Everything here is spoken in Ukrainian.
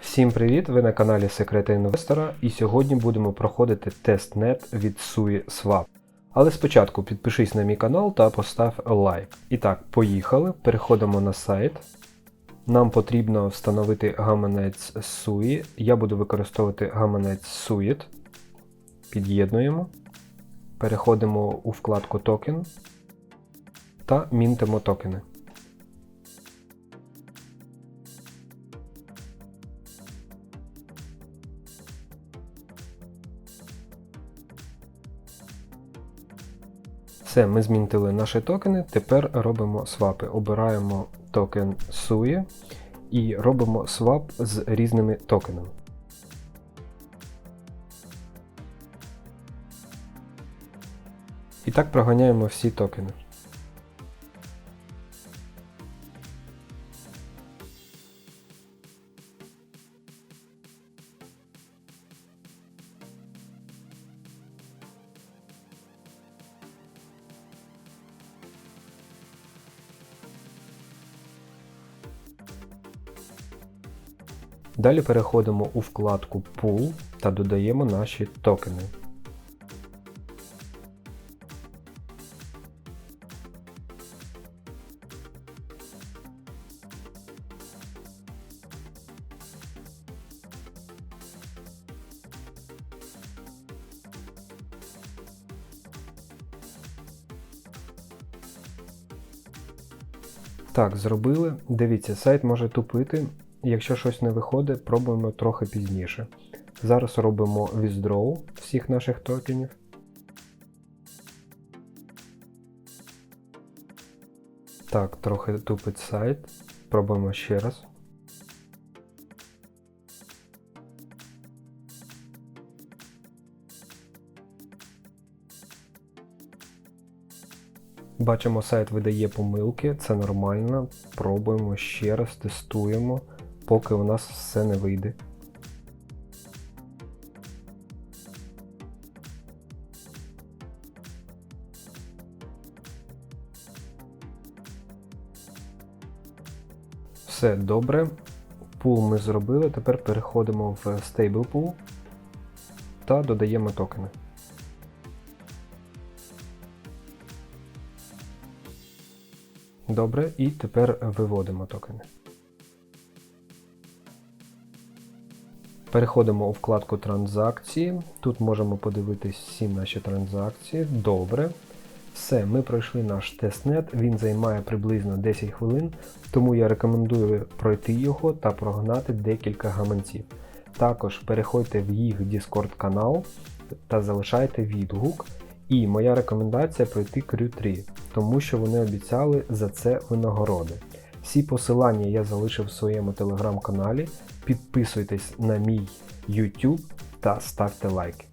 Всім привіт! Ви на каналі Секрети інвестора і сьогодні будемо проходити тестнет від SUI Але спочатку підпишись на мій канал та постав лайк. І так, поїхали. Переходимо на сайт. Нам потрібно встановити гаманець SUI. Я буду використовувати гаманець Suite. Під'єднуємо. Переходимо у вкладку токен та мінтимо токени. Все, ми змінтили наші токени. Тепер робимо свапи. Обираємо токен SUI і робимо свап з різними токенами. І так проганяємо всі токени. Далі переходимо у вкладку Pool та додаємо наші токени. Так, зробили. Дивіться, сайт може тупити. Якщо щось не виходить, пробуємо трохи пізніше. Зараз робимо withdraw всіх наших токенів. Так, трохи тупить сайт. Пробуємо ще раз. Бачимо, сайт видає помилки, це нормально. Пробуємо ще раз, тестуємо, поки у нас все не вийде. Все добре. Пул ми зробили. Тепер переходимо в Stable Pool та додаємо токени. Добре, і тепер виводимо токени. Переходимо у вкладку транзакції. Тут можемо подивитись всі наші транзакції. Добре. Все, ми пройшли наш тестнет, він займає приблизно 10 хвилин, тому я рекомендую пройти його та прогнати декілька гаманців. Також переходьте в їх Discord канал та залишайте відгук. І моя рекомендація пройти Crew 3, тому що вони обіцяли за це винагороди. Всі посилання я залишив в своєму телеграм-каналі. Підписуйтесь на мій YouTube та ставте лайки.